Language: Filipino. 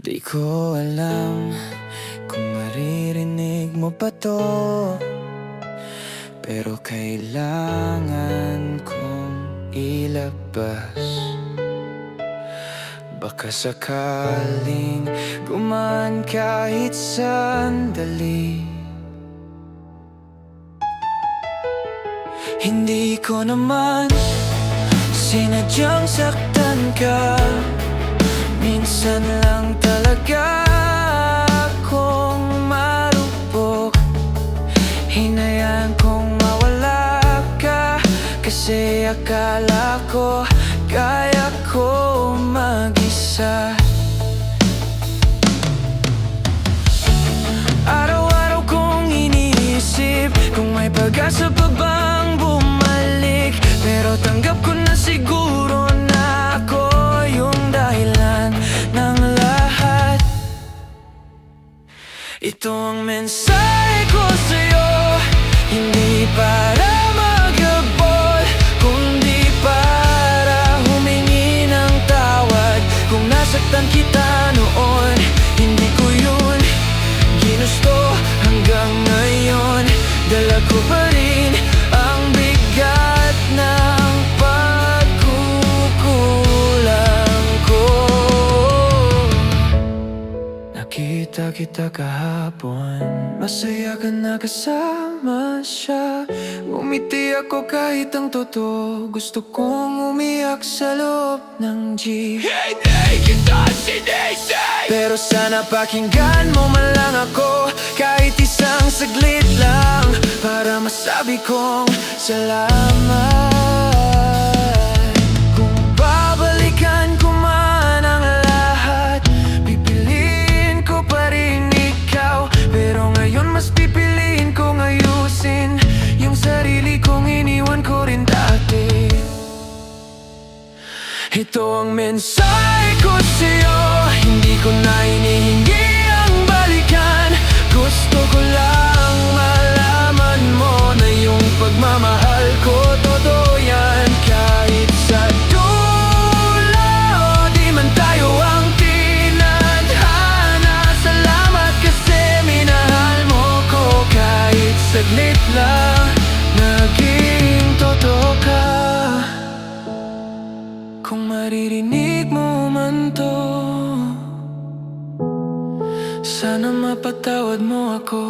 Di ko alam kung maririnig mo pa to. Pero kailangan kong ilabas. Baka sakaling gumaan kahit sandali. Hindi ko naman sinadyang saktan ka. Minsan lang Hinayaan kong mawala ka Kasi akala ko kaya ko mag-isa. Araw-araw kong iniisip Kung may pag-asa pa bang bumalik Pero tanggap ko na siguro na ako yung dahilan ng lahat. Ito ang mensahe ko sa'yo ko pa rin ang bigat ng pagkukulang ko. Nakita kita kahapon. Masaya ka na kasama siya. Umiti ako kahit ang totoo. Gusto kong umiyak sa loob ng jeep. Hindi kita sinisay Pero sana pakinggan mo man lang ako. Kahit isang saglit Masabi kong salamat. Kung babalikan ko man ang lahat Pipiliin ko pa rin ikaw. Pero ngayon mas pipiliin kong ayusin Yung sarili kong iniwan ko rin dati. Ito ang mensahe ko sa'yo Hindi ko na inihingi kung maririnig mo man to Sana mapatawad mo ako